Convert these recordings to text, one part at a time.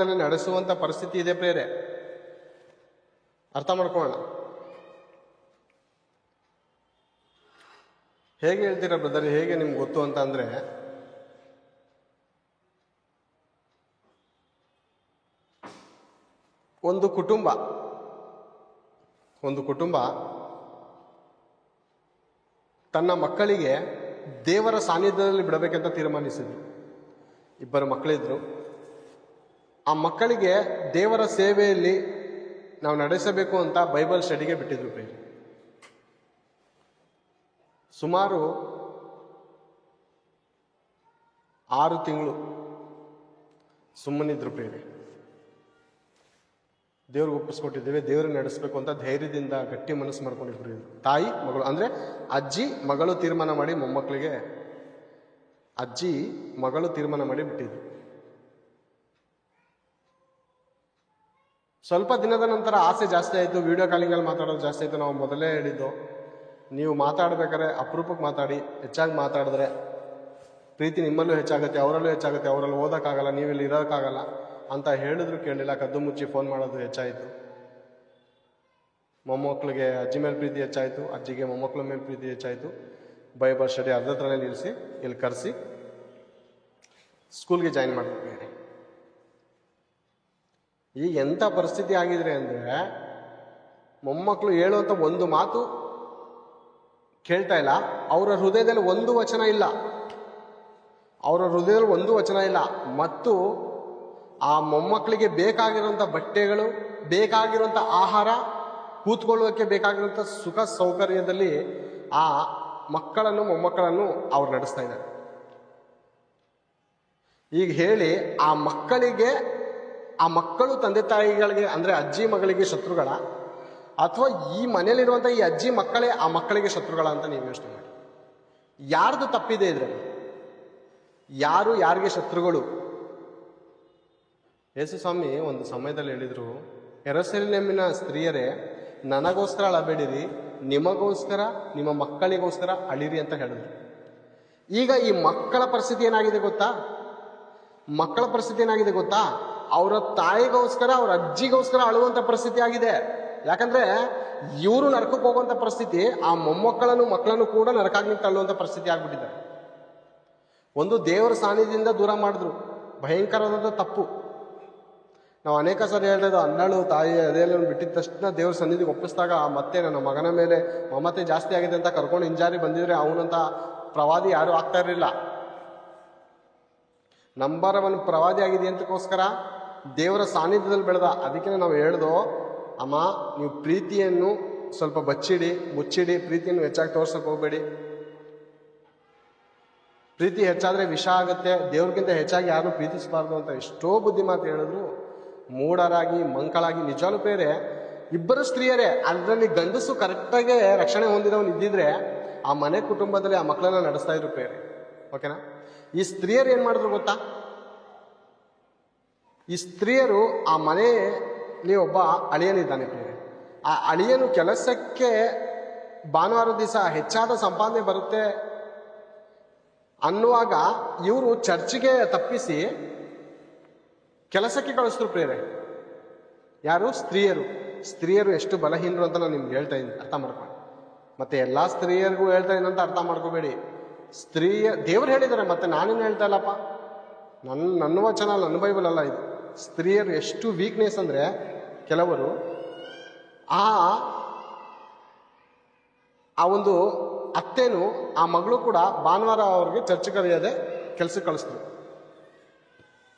ಕುಟುಂಬದಲ್ಲಿ ನಡೆಸುವಂಥ ಪರಿಸ್ಥಿತಿ ಇದೆ ಪ್ರೇರೆ ಅರ್ಥ ಮಾಡ್ಕೊಳ್ಳೋಣ. ಹೇಗೆ ಹೇಳ್ತೀರಾ ಬ್ರದರ್, ಹೇಗೆ ನಿಮ್ಗೆ ಗೊತ್ತು ಅಂತ ಅಂದರೆ, ಒಂದು ಕುಟುಂಬ ಒಂದು ಕುಟುಂಬ ತನ್ನ ಮಕ್ಕಳಿಗೆ ದೇವರ ಸಾನ್ನಿಧ್ಯದಲ್ಲಿ ಬಿಡಬೇಕಂತ ತೀರ್ಮಾನಿಸಿದ್ರು. ಇಬ್ಬರು ಮಕ್ಕಳಿದ್ರು. ಆ ಮಕ್ಕಳಿಗೆ ದೇವರ ಸೇವೆಯಲ್ಲಿ ನಾವು ನಡೆಸಬೇಕು ಅಂತ ಬೈಬಲ್ ಸ್ಟಡಿಗೆ ಬಿಟ್ಟಿದ್ರು ಪ್ರೇರಿ ಸುಮಾರು ಆರು ತಿಂಗಳು ಸುಮ್ಮನಿದ್ರು ಪ್ರೇರಿ ದೇವ್ರಿಗೆ ಒಪ್ಪಿಸ್ಕೊಟ್ಟಿದ್ದೇವೆ, ದೇವ್ರಿಗೆ ನಡೆಸಬೇಕು ಅಂತ ಧೈರ್ಯದಿಂದ ಗಟ್ಟಿ ಮನಸ್ಸು ಮಾಡ್ಕೊಂಡಿದ್ರು. ತಾಯಿ, ಮಗಳು, ಅಂದ್ರೆ ಅಜ್ಜಿ, ಮಗಳು ತೀರ್ಮಾನ ಮಾಡಿ ಮೊಮ್ಮಕ್ಕಳಿಗೆ, ಅಜ್ಜಿ, ಮಗಳು ತೀರ್ಮಾನ ಮಾಡಿ ಬಿಟ್ಟಿದ್ರು. ಸ್ವಲ್ಪ ದಿನದ ನಂತರ ಆಸೆ ಜಾಸ್ತಿ ಆಯಿತು ವಿಡಿಯೋ ಕಾಲಿಂಗಲ್ಲಿ ಮಾತಾಡೋದು ಜಾಸ್ತಿ ಆಯಿತು. ನಾವು ಮೊದಲೇ ಹೇಳಿದ್ದು, ನೀವು ಮಾತಾಡಬೇಕಾದ್ರೆ ಅಪರೂಪಕ್ಕೆ ಮಾತಾಡಿ, ಹೆಚ್ಚಾಗಿ ಮಾತಾಡಿದ್ರೆ ಪ್ರೀತಿ ನಿಮ್ಮಲ್ಲೂ ಹೆಚ್ಚಾಗುತ್ತೆ, ಅವರಲ್ಲೂ ಹೆಚ್ಚಾಗುತ್ತೆ, ಅವರಲ್ಲಿ ಓದೋಕ್ಕಾಗಲ್ಲ, ನೀವಿಲ್ಲಿ ಇರೋಕ್ಕಾಗಲ್ಲ ಅಂತ ಹೇಳಿದ್ರು ಕೇಳಲಿಲ್ಲ ಕದ್ದು ಮುಚ್ಚಿ ಫೋನ್ ಮಾಡೋದು ಹೆಚ್ಚಾಯಿತು. ಮೊಮ್ಮಕ್ಕಳಿಗೆ ಅಜ್ಜಿ ಮೇಲೆ ಪ್ರೀತಿ ಹೆಚ್ಚಾಯಿತು, ಅಜ್ಜಿಗೆ ಮೊಮ್ಮಕ್ಕಳ ಮೇಲೆ ಪ್ರೀತಿ ಹೆಚ್ಚಾಯಿತು. ಬೈಬಲ್ ಸ್ಟಡಿ ಅರ್ಧತ್ರನೇ ನಿಲ್ಲಿಸಿ, ಇಲ್ಲಿ ಕರೆಸಿ ಸ್ಕೂಲ್ಗೆ ಜಾಯಿನ್ ಮಾಡ್ತಿದ್ದಾರೆ ಈಗ ಎಂಥ ಪರಿಸ್ಥಿತಿ ಆಗಿದೆ ಅಂದರೆ ಮೊಮ್ಮಕ್ಕಳು ಹೇಳುವಂಥ ಒಂದು ಮಾತು ಕೇಳ್ತಾ ಇಲ್ಲ. ಅವರ ಹೃದಯದಲ್ಲಿ ಒಂದು ವಚನ ಇಲ್ಲ. ಅವರ ಹೃದಯದಲ್ಲಿ ಒಂದು ವಚನ ಇಲ್ಲ. ಮತ್ತು ಆ ಮೊಮ್ಮಕ್ಕಳಿಗೆ ಬೇಕಾಗಿರುವಂಥ ಬಟ್ಟೆಗಳು ಬೇಕಾಗಿರುವಂಥ ಆಹಾರ ಕೂತ್ಕೊಳ್ಳೋಕ್ಕೆ ಬೇಕಾಗಿರುವಂಥ ಸುಖ ಸೌಕರ್ಯದಲ್ಲಿ ಆ ಮಕ್ಕಳನ್ನು, ಮೊಮ್ಮಕ್ಕಳನ್ನು ಅವ್ರು ನಡೆಸ್ತಾ ಇದ್ದಾರೆ. ಈಗ ಹೇಳಿ, ಆ ಮಕ್ಕಳಿಗೆ ಆ ಮಕ್ಕಳು ತಂದೆ ತಾಯಿಗಳಿಗೆ, ಅಂದ್ರೆ ಅಜ್ಜಿ ಮಗಳಿಗೆ ಶತ್ರುಗಳ, ಅಥವಾ ಈ ಮನೆಯಲ್ಲಿರುವಂಥ ಈ ಅಜ್ಜಿ ಮಕ್ಕಳೇ ಆ ಮಕ್ಕಳಿಗೆ ಶತ್ರುಗಳ ಅಂತ ನೀವು ಯೋಚನೆ ಮಾಡಿ. ಯಾರ್ದು ತಪ್ಪಿದೆ ಇದ್ರಲ್ಲಿ? ಯಾರು ಯಾರಿಗೆ ಶತ್ರುಗಳು? ಯೇಸು ಸ್ವಾಮಿ ಒಂದು ಸಮಯದಲ್ಲಿ ಹೇಳಿದರು ಎರಸಲಿನೆಮ್ಮಿನ ಸ್ತ್ರೀಯರೇ, ನನಗೋಸ್ಕರ ಅಳಬೇಡಿರಿ, ನಿಮಗೋಸ್ಕರ, ನಿಮ್ಮ ಮಕ್ಕಳಿಗೋಸ್ಕರ ಅಳಿರಿ ಅಂತ ಹೇಳಿದ್ರು. ಈಗ ಈ ಮಕ್ಕಳ ಪರಿಸ್ಥಿತಿ ಏನಾಗಿದೆ ಗೊತ್ತಾ? ಮಕ್ಕಳ ಪರಿಸ್ಥಿತಿ ಏನಾಗಿದೆ ಗೊತ್ತಾ? ಅವರ ತಾಯಿಗೋಸ್ಕರ, ಅವ್ರ ಅಜ್ಜಿಗೋಸ್ಕರ ಅಳುವಂತ ಪರಿಸ್ಥಿತಿ ಆಗಿದೆ. ಯಾಕಂದ್ರೆ ಇವರು ನರಕಕ್ಕೆ ಹೋಗುವಂತ ಪರಿಸ್ಥಿತಿ, ಆ ಮೊಮ್ಮಕ್ಕಳನ್ನು, ಮಕ್ಕಳನ್ನು ಕೂಡ ನರಕಾಗ್ನಿ ತಳ್ಳುವಂತ ಪರಿಸ್ಥಿತಿ ಆಗ್ಬಿಟ್ಟಿದೆ. ಒಂದು ದೇವರ ಸಾನ್ನಿಧ್ಯದಿಂದ ದೂರ ಮಾಡಿದ್ರು. ಭಯಂಕರವಾದ ತಪ್ಪು. ನಾವು ಅನೇಕ ಸರಿ ಹೇಳಿದ್ರು ಅನ್ನಳು ತಾಯಿ ಅದೆಲ್ಲ ಬಿಟ್ಟಿದ ತಕ್ಷಣ ದೇವ್ರ ಸನ್ನಿಧಿಗೆ ಒಪ್ಪಿಸಿದಾಗ ಮತ್ತೆ ನನ್ನ ಮಗನ ಮೇಲೆ ಮಮತೆ ಜಾಸ್ತಿ ಆಗಿದೆ ಅಂತ ಕರ್ಕೊಂಡು ಹಿಂಜಾರಿ ಬಂದಿದ್ರೆ ಅವನಂತ ಪ್ರವಾದಿ ಯಾರು ಆಗ್ತಾ ಇರಲಿಲ್ಲ. ನಂಬರ್ ಒನ್ ಪ್ರವಾದಿ ಆಗಿದೆ ಅಂತಕ್ಕೋಸ್ಕರ ದೇವರ ಸಾನ್ನಿಧ್ಯದಲ್ಲಿ ಬೆಳೆದ, ಅದಕ್ಕೆ ನಾವು ಹೇಳ್ದು, ಅಮ್ಮ, ನೀವು ಪ್ರೀತಿಯನ್ನು ಸ್ವಲ್ಪ ಬಚ್ಚಿಡಿ, ಮುಚ್ಚಿಡಿ, ಪ್ರೀತಿಯನ್ನು ಹೆಚ್ಚಾಗಿ ತೋರ್ಸಕ್ಕೆ ಹೋಗ್ಬೇಡಿ. ಪ್ರೀತಿ ಹೆಚ್ಚಾದರೆ ವಿಷ ಆಗುತ್ತೆ, ದೇವ್ರಿಗಿಂತ ಹೆಚ್ಚಾಗಿ ಯಾರು ಪ್ರೀತಿಸಬಾರ್ದು ಅಂತ ಎಷ್ಟೋ ಬುದ್ಧಿ ಮಾತು ಹೇಳಿದ್ರು. ಮೂಡರಾಗಿ ಮಂಕಳಾಗಿ ನಿಜಾಲು ಬೇರೆ, ಇಬ್ಬರು ಸ್ತ್ರೀಯರೇ, ಅದರಲ್ಲಿ ಗಂಡಸು ಕರೆಕ್ಟಾಗಿ ರಕ್ಷಣೆ ಹೊಂದಿದವನು ಇದ್ದಿದ್ರೆ, ಆ ಮನೆ ಕುಟುಂಬದಲ್ಲಿ ಆ ಮಕ್ಕಳನ್ನ ನಡೆಸ್ತಾ ಇದ್ರು ಬೇರೆ. ಓಕೆನಾ ಈ ಸ್ತ್ರೀಯರು ಏನು ಮಾಡಿದ್ರು ಗೊತ್ತಾ? ಈ ಸ್ತ್ರೀಯರು ಆ ಮನೆಯಲ್ಲಿ ಒಬ್ಬ ಅಳಿಯನಿದ್ದಾನೆ ಪ್ರಿಯರೇ. ಆ ಅಳಿಯನು ಕೆಲಸಕ್ಕೆ ಭಾನುವಾರ ದಿವಸ ಹೆಚ್ಚಾದ ಸಂಪಾದನೆ ಬರುತ್ತೆ ಅನ್ನುವಾಗ ಇವರು ಚರ್ಚಿಗೆ ತಪ್ಪಿಸಿ ಕೆಲಸಕ್ಕೆ ಕಳಿಸಿದ್ರು ಪ್ರೇರೆ ಯಾರು? ಸ್ತ್ರೀಯರು. ಸ್ತ್ರೀಯರು ಎಷ್ಟು ಬಲಹೀನರು ಅಂತ ನಾನು ನಿಮ್ಗೆ ಹೇಳ್ತಾ ಇದ್ದೀನಿ. ಅರ್ಥ ಮಾಡ್ಕೊಳ್ಳಿ. ಮತ್ತೆ ಎಲ್ಲ ಸ್ತ್ರೀಯರಿಗೂ ಹೇಳ್ತಾ ಅಂತ ಅರ್ಥ ಮಾಡ್ಕೋಬೇಡಿ. ಸ್ತ್ರೀಯ ದೇವ್ರು ಹೇಳಿದ್ದಾರೆ ಮತ್ತೆ ನಾನೇನು ಹೇಳ್ತಾ ಇಲ್ಲಪ್ಪ? ನನ್ನ ನನ್ನ ವಚನ, ನನ್ನ ಬೈಬಲ್ ಅಲ್ಲ ಇದು. ಸ್ತ್ರೀಯರು ಎಷ್ಟು ವೀಕ್ನೆಸ್ ಅಂದರೆ ಕೆಲವರು ಆ ಆ ಒಂದು ಅತ್ತೇನು, ಆ ಮಗಳು ಕೂಡ ಭಾನುವಾರ ಅವ್ರಿಗೆ ಚರ್ಚ್ ಕರೆಯದೆ ಕೆಲಸ ಕಳಿಸ್ತು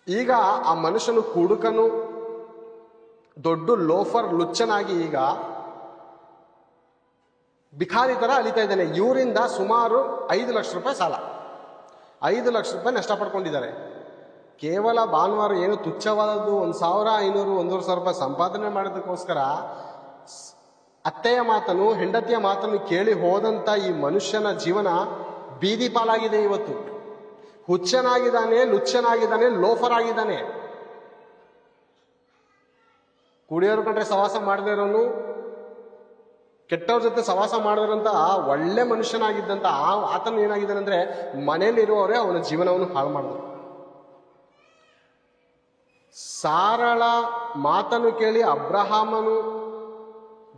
ಈಗ ಆ ಮನುಷ್ಯನು ಕುಡುಕನು, ದೊಡ್ಡ ಲೋಫರ್, ಲುಚ್ಚನಾಗಿ ಈಗ ಬಿಖಾರಿ ಥರ ಅಲಿತಾ ಇದ್ದಾನೆ. ಇವರಿಂದ ಸುಮಾರು ಐದು ಲಕ್ಷ ರೂಪಾಯಿ ಸಾಲ. ಐದು ಲಕ್ಷ ರೂಪಾಯಿ ನಷ್ಟ ಪಡ್ಕೊಂಡಿದ್ದಾರೆ. ಕೇವಲ ಭಾನುವಾರ ಏನು ತುಚ್ಛವಾದದ್ದು ಒಂದು ಸಾವಿರ ಐನೂರು, ಒಂದೂವರೆ ಸಾವಿರ ರೂಪಾಯಿ ಸಂಪಾದನೆ ಮಾಡೋದಕ್ಕೋಸ್ಕರ ಅತ್ತೆಯ ಮಾತನ್ನು, ಹೆಂಡತಿಯ ಮಾತನ್ನು ಕೇಳಿ ಹೋದಂಥ ಈ ಮನುಷ್ಯನ ಜೀವನ ಬೀದಿ ಪಾಲಾಗಿದೆ ಇವತ್ತು. ಹುಚ್ಚನಾಗಿದ್ದಾನೆ ಲುಚ್ಚನಾಗಿದ್ದಾನೆ ಲೋಫರ್ ಆಗಿದ್ದಾನೆ ಕುಡಿಯೋರ ಕಂಡ್ರೆ ಸವಾಸ ಮಾಡದೇ ಇರೋನು, ಕೆಟ್ಟವ್ರ ಜೊತೆ ಸವಾಸ ಮಾಡಿದ್ರಂತ ಒಳ್ಳೆ ಮನುಷ್ಯನಾಗಿದ್ದಂತ ಆ ಆತನು ಏನಾಗಿದ್ದಾನೆ ಅಂದ್ರೆ ಮನೆಯಲ್ಲಿರುವವರೇ ಅವನ ಜೀವನವನ್ನು ಹಾಳು ಮಾಡಿದ್ರು. ಸಾರಳ ಮಾತನ್ನು ಕೇಳಿ ಅಬ್ರಹಾಮನು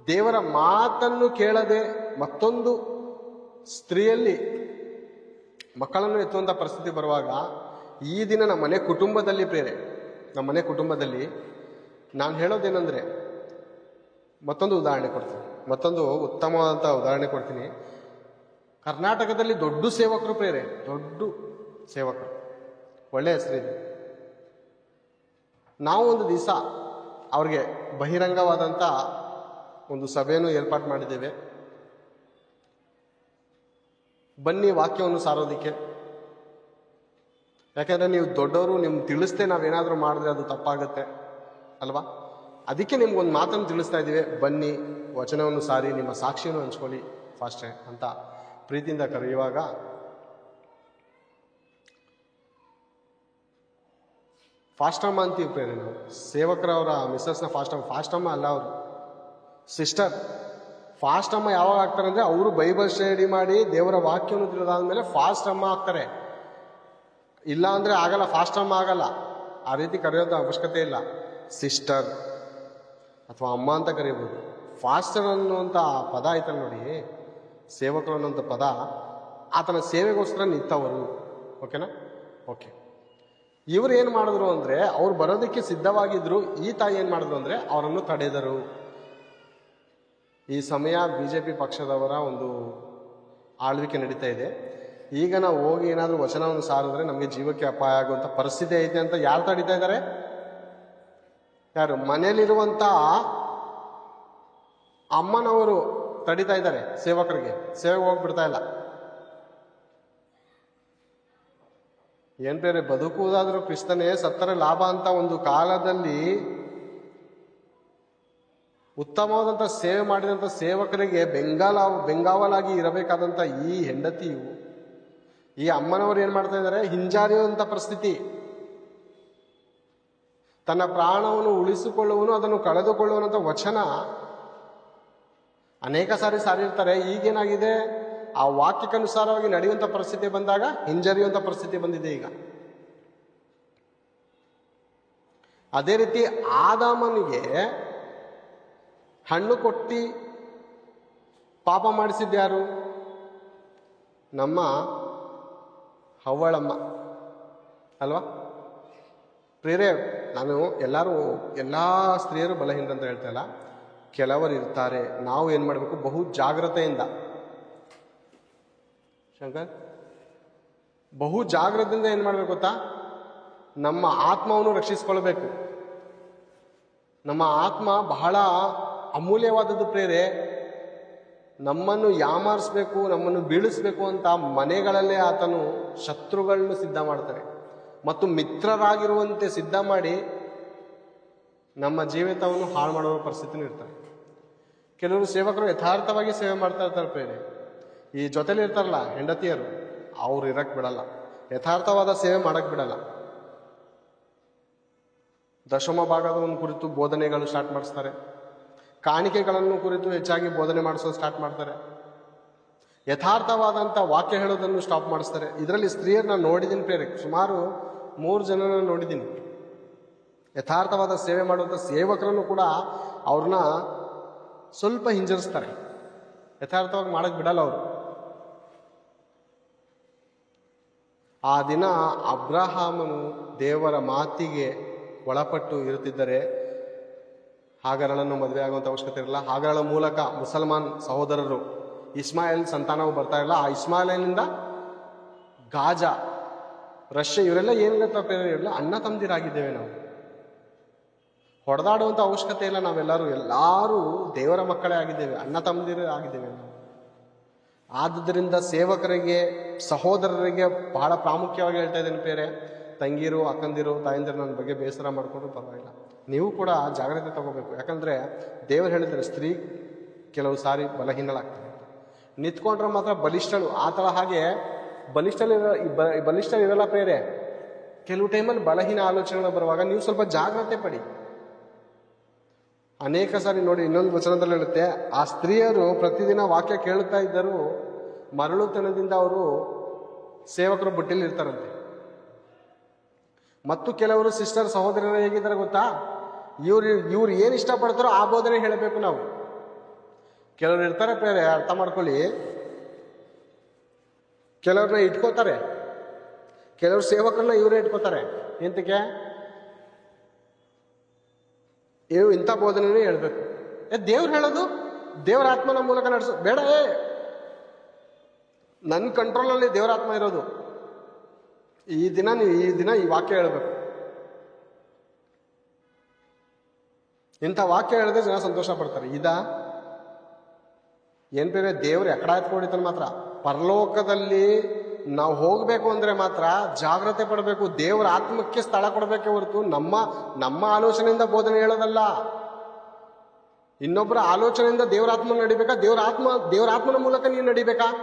ದೇವರ ಮಾತನ್ನು ಕೇಳದೆ ಮತ್ತೊಂದು ಸ್ತ್ರೀಯಲ್ಲಿ ಮಕ್ಕಳನ್ನು ಎತ್ತುವಂಥ ಪರಿಸ್ಥಿತಿ ಬರುವಾಗ ಈ ದಿನ ನಮ್ಮ ಮನೆ ಕುಟುಂಬದಲ್ಲಿ ಪ್ರೇರೆ ನಮ್ಮ ಮನೆ ಕುಟುಂಬದಲ್ಲಿ ನಾನು ಹೇಳೋದೇನೆಂದರೆ ಮತ್ತೊಂದು ಉದಾಹರಣೆ ಕೊಡ್ತೀನಿ, ಮತ್ತೊಂದು ಉತ್ತಮವಾದಂಥ ಉದಾಹರಣೆ ಕೊಡ್ತೀನಿ. ಕರ್ನಾಟಕದಲ್ಲಿ ದೊಡ್ಡ ಸೇವಕರು ಪ್ರೇರೆ ದೊಡ್ಡ ಸೇವಕರು, ಒಳ್ಳೆಯ ಹೆಸರಿದೆ ನಾವು ಒಂದು ದಿವಸ ಅವ್ರಿಗೆ ಬಹಿರಂಗವಾದಂಥ ಒಂದು ಸಭೆಯನ್ನು ಏರ್ಪಾಡು ಮಾಡಿದ್ದೇವೆ. ಬನ್ನಿ ವಾಕ್ಯವನ್ನು ಸಾರೋದಿಕ್ಕೆ. ಯಾಕೆಂದರೆ ನೀವು ದೊಡ್ಡವರು, ನಿಮ್ಗೆ ತಿಳಿಸ್ದೆ ನಾವೇನಾದರೂ ಮಾಡಿದ್ರೆ ಅದು ತಪ್ಪಾಗುತ್ತೆ, ಅಲ್ವಾ? ಅದಕ್ಕೆ ನಿಮ್ಗೊಂದು ಮಾತನ್ನು ತಿಳಿಸ್ತಾ ಇದ್ದೀವಿ. ಬನ್ನಿ, ವಚನವನ್ನು ಸಾರಿ, ನಿಮ್ಮ ಸಾಕ್ಷಿಯನ್ನು ಹಂಚ್ಕೊಳ್ಳಿ ಫಾಸ್ಟೇ ಅಂತ ಪ್ರೀತಿಯಿಂದ ಕರೆಯುವಾಗ ಫಾಸ್ಟಮ್ಮ ಅಂತೀವಿ ಪ್ರೇರೆ ನಾವು ಸೇವಕರವರ, ಮಿಸ್ಸಸ್ನ ಫಾಸ್ಟಮ್ಮ. ಅಮ್ಮ ಅಲ್ಲ ಅವರು. ಸಿಸ್ಟರ್ ಫಾಸ್ಟ್ ಅಮ್ಮ ಯಾವಾಗ ಆಗ್ತಾರೆ ಅಂದರೆ ಅವರು ಬೈಬಲ್ ಸ್ಟಡಿ ಮಾಡಿ ದೇವರ ವಾಕ್ಯವನ್ನು ತಿಳಿದಾದ್ಮೇಲೆ ಫಾಸ್ಟ್ ಅಮ್ಮ ಆಗ್ತಾರೆ. ಇಲ್ಲ ಅಂದರೆ ಆಗಲ್ಲ ಫಾಸ್ಟ್ ಅಮ್ಮ ಆಗಲ್ಲ. ಆ ರೀತಿ ಕರೆಯೋದು ಅವಶ್ಯಕತೆ ಇಲ್ಲ. ಸಿಸ್ಟರ್ ಅಥವಾ ಅಮ್ಮ ಅಂತ ಕರೆಯಬಹುದು ಫಾಸ್ಟರ್ ಅನ್ನುವಂಥ ಪದ ಆಯ್ತಲ್ಲ ನೋಡಿ. ಸೇವಕರು ಅನ್ನುವಂಥ ಪದ ಆತನ ಸೇವೆಗೋಸ್ಕರ ನಿಂತವರು. ಓಕೆನಾ? ಓಕೆ. ಇವ್ರು ಏನು ಮಾಡಿದ್ರು ಅಂದ್ರೆ, ಅವ್ರು ಬರೋದಕ್ಕೆ ಸಿದ್ಧವಾಗಿದ್ರು, ಈ ತಾಯಿ ಏನು ಮಾಡಿದ್ರು ಅಂದ್ರೆ, ಅವರನ್ನು ತಡೆದರು. ಈ ಸಮಯ ಬಿ ಜೆ ಪಿ ಪಕ್ಷದವರ ಒಂದು ಆಳ್ವಿಕೆ ನಡೀತಾ ಇದೆ. ಈಗ ನಾವು ಹೋಗಿ ಏನಾದರೂ ವಚನವನ್ನು ಸಾರಿದ್ರೆ ನಮಗೆ ಜೀವಕ್ಕೆ ಅಪಾಯ ಆಗುವಂಥ ಪರಿಸ್ಥಿತಿ ಐತೆ ಅಂತ ಯಾರು ತಡಿತಾ ಇದ್ದಾರೆ? ಯಾರು? ಮನೆಯಲ್ಲಿರುವಂಥ ಅಮ್ಮನವರು ತಡಿತಾ ಇದ್ದಾರೆ, ಸೇವಕರಿಗೆ. ಸೇವೆಗೆ ಹೋಗ್ಬಿಡ್ತಾ ಇಲ್ಲ. ಏನ್ ಬೇರೆ ಬದುಕುವುದಾದರೂ ಕ್ರಿಸ್ತನೇ ಸತ್ತರೆ ಲಾಭ ಅಂತ ಒಂದು ಕಾಲದಲ್ಲಿ ಉತ್ತಮವಾದಂಥ ಸೇವೆ ಮಾಡಿದಂಥ ಸೇವಕರಿಗೆ ಬೆಂಗಾಲ ಬೆಂಗಾವಲಾಗಿ ಇರಬೇಕಾದಂಥ ಈ ಹೆಂಡತಿಯು, ಈ ಅಮ್ಮನವರು ಏನು ಮಾಡ್ತಾ ಇದ್ದಾರೆ? ಹಿಂಜಾರಿಯುವಂಥ ಪರಿಸ್ಥಿತಿ. ತನ್ನ ಪ್ರಾಣವನ್ನು ಉಳಿಸಿಕೊಳ್ಳುವನು, ಅದನ್ನು ಕಳೆದುಕೊಳ್ಳುವಂಥ ವಚನ ಅನೇಕ ಸಾರಿ ಸಾರಿರ್ತಾರೆ. ಈಗೇನಾಗಿದೆ? ಆ ವಾಕ್ಯಕ್ಕನುಸಾರವಾಗಿ ನಡೆಯುವಂಥ ಪರಿಸ್ಥಿತಿ ಬಂದಾಗ ಹಿಂಜರಿಯುವಂಥ ಪರಿಸ್ಥಿತಿ ಬಂದಿದೆ ಈಗ. ಅದೇ ರೀತಿ ಆದಾಮನಿಗೆ ಹಣ್ಣು ಕೊಟ್ಟು ಪಾಪ ಮಾಡಿಸಿದ್ಯಾರು ನಮ್ಮ ಹವ್ವಳಮ್ಮ. ಅಲ್ವಾ? ಪ್ರೇರೇ ನಾನು ಎಲ್ಲರೂ, ಎಲ್ಲ ಸ್ತ್ರೀಯರು ಬಲಹೀನ ಅಂತ ಹೇಳ್ತಾ ಇಲ್ಲ ಕೆಲವರು ಇರ್ತಾರೆ. ನಾವು ಏನು ಮಾಡಬೇಕು? ಬಹು ಜಾಗ್ರತೆಯಿಂದ. ಶಂಕರ್? ಬಹು ಜಾಗ್ರತೆಯಿಂದ ಏನು ಮಾಡಬೇಕು ಗೊತ್ತಾ? ನಮ್ಮ ಆತ್ಮವನ್ನು ರಕ್ಷಿಸ್ಕೊಳ್ಬೇಕು. ನಮ್ಮ ಆತ್ಮ ಬಹಳ ಅಮೂಲ್ಯವಾದದ್ದು ಪ್ರೇರೆ ನಮ್ಮನ್ನು ಯಾಮಾರಿಸ್ಬೇಕು, ನಮ್ಮನ್ನು ಬೀಳಿಸ್ಬೇಕು ಅಂತ ಮನೆಗಳಲ್ಲೇ ಆತನು ಶತ್ರುಗಳನ್ನು ಸಿದ್ಧ ಮಾಡ್ತಾರೆ. ಮತ್ತು ಮಿತ್ರರಾಗಿರುವಂತೆ ಸಿದ್ಧ ಮಾಡಿ ನಮ್ಮ ಜೀವಿತವನ್ನು ಹಾಳು ಮಾಡುವ ಪರಿಸ್ಥಿತಿನೂ ಇರ್ತಾರೆ. ಕೆಲವರು ಸೇವಕರು ಯಥಾರ್ಥವಾಗಿ ಸೇವೆ ಮಾಡ್ತಾ ಇರ್ತಾರೆ ಪ್ರೇರೆ ಈ ಜೊತೆಲಿ ಇರ್ತಾರಲ್ಲ ಹೆಂಡತಿಯರು, ಅವ್ರು ಇರಕ್ಕೆ ಬಿಡಲ್ಲ. ಯಥಾರ್ಥವಾದ ಸೇವೆ ಮಾಡಕ್ಕೆ ಬಿಡಲ್ಲ. ದಶಮ ಭಾಗದವನ್ನು ಕುರಿತು ಬೋಧನೆಗಳು ಸ್ಟಾರ್ಟ್ ಮಾಡಿಸ್ತಾರೆ. ಕಾಣಿಕೆಗಳನ್ನು ಕುರಿತು ಹೆಚ್ಚಾಗಿ ಬೋಧನೆ ಮಾಡಿಸೋದು ಸ್ಟಾರ್ಟ್ ಮಾಡ್ತಾರೆ. ಯಥಾರ್ಥವಾದಂಥ ವಾಕ್ಯ ಹೇಳೋದನ್ನು ಸ್ಟಾಪ್ ಮಾಡಿಸ್ತಾರೆ. ಇದರಲ್ಲಿ ಸ್ತ್ರೀಯರನ್ನ ನೋಡಿದ್ದೀನಿ ಪ್ರೇರೆ ಸುಮಾರು ಮೂರು ಜನನ ನೋಡಿದ್ದೀನಿ ಯಥಾರ್ಥವಾದ ಸೇವೆ ಮಾಡುವಂಥ ಸೇವಕರನ್ನು ಕೂಡ ಅವ್ರನ್ನ ಸ್ವಲ್ಪ ಹಿಂಜರಿಸ್ತಾರೆ. ಯಥಾರ್ಥವಾಗಿ ಮಾಡಕ್ ಬಿಡಲ್ಲ ಅವರು. ಆ ದಿನ ಅಬ್ರಹಾಮನು ದೇವರ ಮಾತಿಗೆ ಒಳಪಟ್ಟು ಇರುತ್ತಿದ್ದರೆ ಹಾಗರಳನ್ನು ಮದುವೆ ಆಗುವಂಥ ಅವಶ್ಯಕತೆ ಇರಲ್ಲ. ಹಾಗರಳ ಮೂಲಕ ಮುಸಲ್ಮಾನ್ ಸಹೋದರರು ಇಸ್ಮಾಯಿಲ್ ಸಂತಾನವು ಬರ್ತಾ ಇರಲ್ಲ. ಆ ಇಸ್ಮಾಯಿಲಿನಿಂದ ಗಾಜಾ, ರಷ್ಯಾ ಇವರೆಲ್ಲ ಏನು ಇರಲ್ಲ ಅಣ್ಣ ತಂದಿರಾಗಿದ್ದೇವೆ ನಾವು. ಹೊಡೆದಾಡುವಂಥ ಅವಶ್ಯಕತೆ ಇಲ್ಲ. ನಾವೆಲ್ಲರೂ ಎಲ್ಲರೂ ದೇವರ ಮಕ್ಕಳೇ ಆಗಿದ್ದೇವೆ. ಅಣ್ಣ ತಂದಿರೇ ಆಗಿದ್ದೇವೆ ನಾವು. ಆದುದರಿಂದ ಸೇವಕರಿಗೆ, ಸಹೋದರರಿಗೆ ಬಹಳ ಪ್ರಾಮುಖ್ಯವಾಗಿ ಹೇಳ್ತಾ ಇದ್ದೀನಿ ಬೇರೆ ತಂಗಿರು, ಅಕ್ಕಂದಿರು, ತಾಯಂದಿರು ನನ್ನ ಬಗ್ಗೆ ಬೇಸರ ಮಾಡಿಕೊಂಡು ಪರವಾಗಿಲ್ಲ. ನೀವು ಕೂಡ ಜಾಗ್ರತೆ ತಗೋಬೇಕು. ಯಾಕಂದರೆ ದೇವರು ಹೇಳಿದರೆ ಸ್ತ್ರೀ ಕೆಲವು ಸಾರಿ ಬಲಹೀನಲಾಗ್ತಾರೆ ನಿಂತ್ಕೊಂಡ್ರೆ ಮಾತ್ರ ಬಲಿಷ್ಠಳು. ಆ ಥರ ಹಾಗೆ ಬಲಿಷ್ಠಲಿರ ಬಲಿಷ್ಠ ಇರಲ್ಲ ಪ್ರೇರೆ ಕೆಲವು ಟೈಮಲ್ಲಿ ಬಲಹೀನ ಆಲೋಚನೆಗಳು ಬರುವಾಗ ನೀವು ಸ್ವಲ್ಪ ಜಾಗ್ರತೆ ಪಡಿ. ಅನೇಕ ಸಾರಿ ನೋಡಿ ಇನ್ನೊಂದು ವಚನದಲ್ಲಿ ಹೇಳುತ್ತೆ, ಆ ಸ್ತ್ರೀಯರು ಪ್ರತಿದಿನ ವಾಕ್ಯ ಕೇಳುತ್ತಾ ಇದ್ದರು ಮರಳುತನದಿಂದ ಅವರು ಸೇವಕರು ಬುಟ್ಟಿಲಿ ಇರ್ತಾರಂತೆ. ಮತ್ತು ಕೆಲವರು ಸಿಸ್ಟರ್ ಸಹೋದರರು ಹೇಗಿದ್ದಾರೆ ಗೊತ್ತಾ? ಇವ್ರು ಇವ್ರು ಏನು ಇಷ್ಟಪಡ್ತಾರೋ ಆ ಬೋಧನೆ ಹೇಳಬೇಕು ನಾವು. ಕೆಲವರು ಇರ್ತಾರೆ ಬೇರೆ, ಅರ್ಥ ಮಾಡ್ಕೊಳ್ಳಿ. ಕೆಲವ್ರನ್ನ ಇಟ್ಕೋತಾರೆ. ಕೆಲವರು ಸೇವಕರನ್ನ ಇವರೇ ಇಟ್ಕೋತಾರೆ. ಎಂತಕ್ಕೆ? ಇವು ಇಂಥ ಬೋಧನೆನೇ ಹೇಳ್ಬೇಕು. ಏ, ದೇವ್ರು ಹೇಳೋದು ದೇವರ ಆತ್ಮನ ಮೂಲಕ ನಡೆಸು, ಬೇಡ, ಏ. ನನ್ನ ಕಂಟ್ರೋಲಲ್ಲಿ ದೇವರ ಆತ್ಮ ಇರೋದು. ಈ ದಿನ ನೀವು ಈ ದಿನ ಈ ವಾಕ್ಯ ಹೇಳ್ಬೇಕು. ಇಂಥ ವಾಕ್ಯ ಹೇಳಿದ್ರೆ ಜನ ಸಂತೋಷ ಪಡ್ತಾರೆ. ಇದ? ಏನ್ ಬೇರೆ ದೇವ್ರು ಎಕಡ ಎತ್ಕೊಂಡಿದ್ದಾನೆ ಮಾತ್ರ. ಪರಲೋಕದಲ್ಲಿ ನಾವು ಹೋಗಬೇಕು ಅಂದರೆ ಮಾತ್ರ ಜಾಗ್ರತೆ ಪಡಬೇಕು, ದೇವರ ಆತ್ಮಕ್ಕೆ ಸ್ಥಳ ಕೊಡಬೇಕೆ ಹೊರತು ನಮ್ಮ ನಮ್ಮ ಆಲೋಚನೆಯಿಂದ ಬೋಧನೆ ಹೇಳೋದಲ್ಲ. ಇನ್ನೊಬ್ಬರ ಆಲೋಚನೆಯಿಂದ ದೇವರ ಆತ್ಮ ನಡಿಬೇಕಾ? ದೇವರ ಆತ್ಮ, ದೇವರ ಆತ್ಮನ ಮೂಲಕ ನೀನು ನಡಿಬೇಕಾ?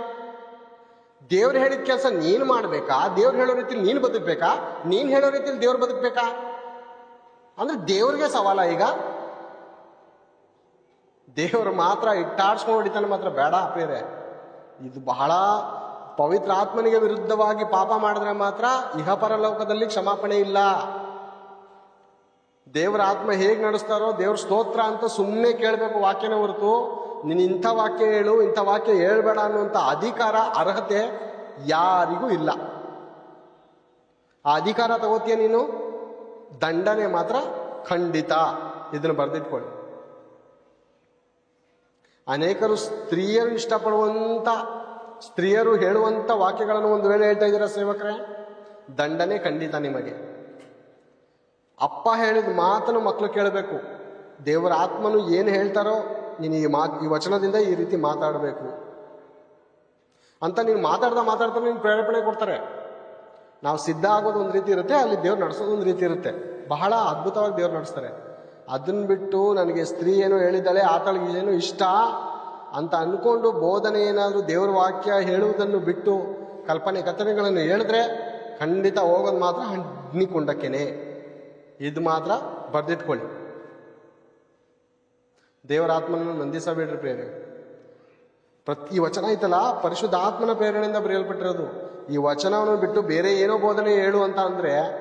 ದೇವ್ರು ಹೇಳಿದ ಕೆಲಸ ನೀನು ಮಾಡಬೇಕಾ? ದೇವ್ರು ಹೇಳೋ ರೀತಿಲಿ ನೀನು ಬದುಕಬೇಕಾ? ನೀನು ಹೇಳೋ ರೀತಿಲಿ ದೇವ್ರು ಬದುಕಬೇಕಾ? ಅಂದ್ರೆ ದೇವ್ರಿಗೆ ಸವಾಲ ಈಗ. ದೇವರು ಮಾತ್ರ ಇಟ್ಟಾಡ್ಸ್ಕೊಂಡು ಹೊಡಿತಾನೆ ಮಾತ್ರ. ಬೇಡ ಬೇರೆ ಇದು ಬಹಳ ಪವಿತ್ರ ಆತ್ಮನಿಗೆ ವಿರುದ್ಧವಾಗಿ ಪಾಪ ಮಾಡಿದ್ರೆ ಮಾತ್ರ ಇಹಪರ ಲೋಕದಲ್ಲಿ ಕ್ಷಮಾಪಣೆ ಇಲ್ಲ. ದೇವರ ಆತ್ಮ ಹೇಗೆ ನಡೆಸ್ತಾರೋ, ದೇವ್ರ ಸ್ತೋತ್ರ ಅಂತ ಸುಮ್ಮನೆ ಕೇಳಬೇಕು ವಾಕ್ಯನ ಹೊರತು. ನೀನು ಇಂಥ ವಾಕ್ಯ ಹೇಳು, ಇಂಥ ವಾಕ್ಯ ಹೇಳ್ಬೇಡ ಅನ್ನುವಂಥ ಅಧಿಕಾರ, ಅರ್ಹತೆ ಯಾರಿಗೂ ಇಲ್ಲ. ಆ ಅಧಿಕಾರ ತಗೋತೀಯ ನೀನು? ದಂಡನೆ ಮಾತ್ರ ಖಂಡಿತ. ಇದನ್ನು ಬರೆದಿಟ್ಕೊಳ್ಳಿ. ಅನೇಕರು ಸ್ತ್ರೀಯರು ಇಷ್ಟಪಡುವಂತ ಸ್ತ್ರೀಯರು ಹೇಳುವಂತ ವಾಕ್ಯಗಳನ್ನು ಒಂದು ವೇಳೆ ಹೇಳ್ತಾ ಇದ್ದೀರಾ ಸೇವಕರೇ? ದಂಡನೆ ಖಂಡಿತ ನಿಮಗೆ. ಅಪ್ಪ ಹೇಳಿದ ಮಾತನ್ನು ಮಕ್ಕಳು ಕೇಳಬೇಕು. ದೇವರ ಆತ್ಮನು ಏನು ಹೇಳ್ತಾರೋ ನೀನು ಈ ಮಾತು, ಈ ವಚನದಿಂದ ಈ ರೀತಿ ಮಾತಾಡಬೇಕು. ಅಂತ ನೀನು ಮಾತಾಡ್ತಾ ಮಾತಾಡ್ತಾ ನೀನು ಪ್ರೇರೇಪಣೆ ಕೊಡ್ತಾರೆ. ನಾವು ಸಿದ್ಧ ಆಗೋದು ಒಂದು ರೀತಿ ಇರುತ್ತೆ, ಅಲ್ಲಿ ದೇವ್ರು ನಡೆಸೋದು ಒಂದು ರೀತಿ ಇರುತ್ತೆ. ಬಹಳ ಅದ್ಭುತವಾಗಿ ದೇವ್ರು ನಡೆಸ್ತಾರೆ. ಅದನ್ನ ಬಿಟ್ಟು ನನಗೆ ಸ್ತ್ರೀ ಏನೋ ಹೇಳಿದ್ದಾಳೆ, ಆತಳಿಗೆ ಏನೋ ಇಷ್ಟ ಅಂತ ಅಂದ್ಕೊಂಡು ಬೋಧನೆ ಏನಾದರೂ ದೇವರ ವಾಕ್ಯ ಹೇಳುವುದನ್ನು ಬಿಟ್ಟು ಕಲ್ಪನೆ ಕಥನೆಗಳನ್ನು ಹೇಳಿದ್ರೆ ಖಂಡಿತ ಹೋಗೋದು ಮಾತ್ರ ಹಣ್ಣಿಕೊಂಡಕ್ಕೇನೆ. ಇದು ಮಾತ್ರ ಬರೆದಿಟ್ಕೊಳ್ಳಿ. ದೇವರ ಆತ್ಮನನ್ನು ನಂದಿಸಬೇಡ್ರಿ ಪ್ರೇರಣೆ ಪ್ರತಿ ವಚನ ಐತಲ್ಲ ಪರಿಶುದ್ಧ ಆತ್ಮನ ಪ್ರೇರಣೆಯಿಂದ ಬರೆಯಲ್ಪಟ್ಟಿರೋದು. ಈ ವಚನವನ್ನು ಬಿಟ್ಟು ಬೇರೆ ಏನೋ ಬೋಧನೆ ಹೇಳು ಅಂತ ಅಂದ್ರೆ